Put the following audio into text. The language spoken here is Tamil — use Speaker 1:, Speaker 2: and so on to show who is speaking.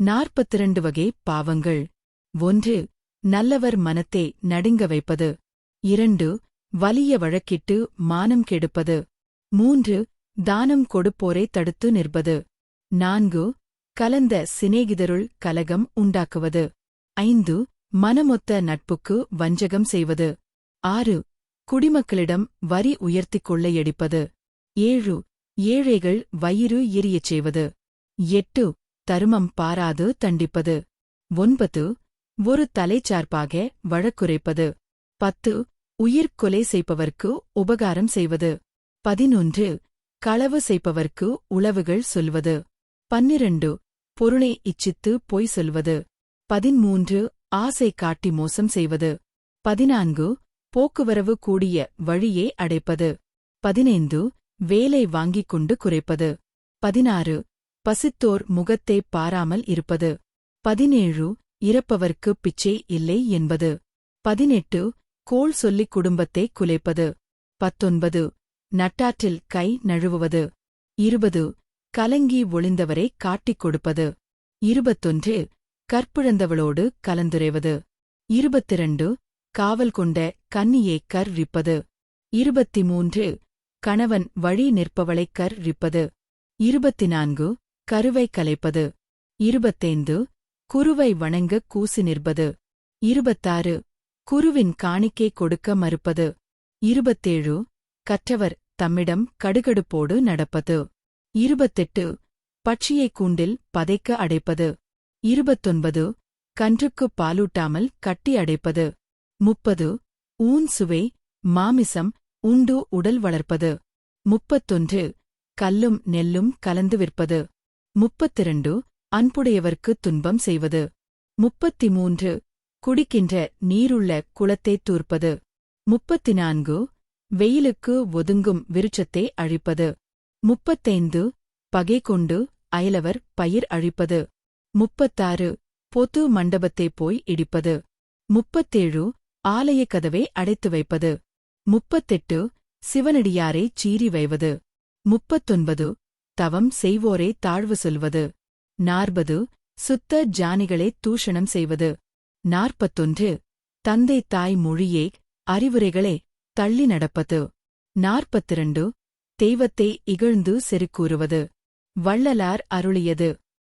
Speaker 1: நாற்பத்திரண்டு வகை பாவங்கள். ஒன்று நல்லவர் மனத்தை நடுங்க வைப்பது. இரண்டு வலிய வழக்கிட்டு மானம் கெடுப்பது. மூன்று தானம் கொடுப்போரை தடுத்து நிற்பது. நான்கு கலந்த சிநேகிதருள் கலகம் உண்டாக்குவது. ஐந்து மனமொத்த நட்புக்கு வஞ்சகம் செய்வது. ஆறு குடிமக்களிடம் வரி உயர்த்திக் கொள்ளையடிப்பது. ஏழு ஏழைகள் வயிறு எரியச் செய்வது. எட்டு தருமம் பாராது தண்டிப்பது. ஒன்பது ஒரு தலைச்சார்பாக வழக்குரைப்பது. பத்து உயிர் கொலை செய்பவர்க்கு உபகாரம் செய்வது. பதினொன்று களவு செய்பவர்க்கு உளவுகள் சொல்வது. பன்னிரண்டு பொருளை இச்சித்து பொய் சொல்வது. பதிமூன்று ஆசை காட்டி மோசம் செய்வது. பதினான்கு போக்குவரவு கூடிய வழியே அடைப்பது. பதினைந்து வேலை வாங்கிக் கொண்டு குறைப்பது. பதினாறு பசித்தோர் முகத்தை பாராமல் இருப்பது. பதினேழு இறப்பவர்க்கு பிச்சை இல்லை என்பது. பதினெட்டு கோள் சொல்லிக் குடும்பத்தை குலைப்பது. பத்தொன்பது நட்டாற்றில் கை நழுவுவது. இருபது கலங்கி ஒளிந்தவரை காட்டிக் கொடுப்பது. இருபத்தொன்று கற்பிழந்தவளோடு கலந்துரைவது. இருபத்திரண்டு காவல் கொண்ட கன்னியை கர் ரிப்பது இருபத்தி மூன்று கணவன் வழி நிற்பவளைக் கர் ரிப்பது இருபத்தி நான்கு கருவை கலைப்பது. இருபத்தைந்து குருவை வணங்க கூசி நிற்பது. இருபத்தாறு குருவின் காணிக்கை கொடுக்க மறுப்பது. இருபத்தேழு கற்றவர் தம்மிடம் கடுகடுப்போடு நடப்பது. இருபத்தெட்டு பட்சியைக் கூண்டில் பதைக்க அடைப்பது. இருபத்தொன்பது கன்றுக்குப் பாலூட்டாமல் கட்டி அடைப்பது. முப்பது ஊன் சுவை மாமிசம் உண்டு உடல் வளர்ப்பது. முப்பத்தொன்று கல்லும் நெல்லும் கலந்து விற்பது. முப்பத்திரண்டு அன்புடையவர்க்கு துன்பம் செய்வது. முப்பத்தி மூன்று குடிக்கின்ற நீருள்ள குளத்தைத் தூர்ப்பது. முப்பத்தி நான்கு வெயிலுக்கு ஒதுங்கும் விருட்சத்தை அழிப்பது. முப்பத்தைந்து பகை கொண்டு அயலவர் பயிர் அழிப்பது. முப்பத்தாறு பொது மண்டபத்தைப் போய் இடிப்பது. முப்பத்தேழு ஆலயக் கதவை அடைத்து வைப்பது. முப்பத்தெட்டு சிவனடியாரைச் சீறி வைவது. முப்பத்தொன்பது தவம் செய்வோரே தாழ்வு சொல்வது. நாற்பது சுத்த ஜானிகளே தூஷணம் செய்வது. நாற்பத்தொன்று தந்தை தாய் மொழியே அறிவுரைகளே தள்ளி நடப்பது. நாற்பத்திரண்டு தெய்வத்தை இகழ்ந்து செருக்கூறுவது. வள்ளலார் அருளியது.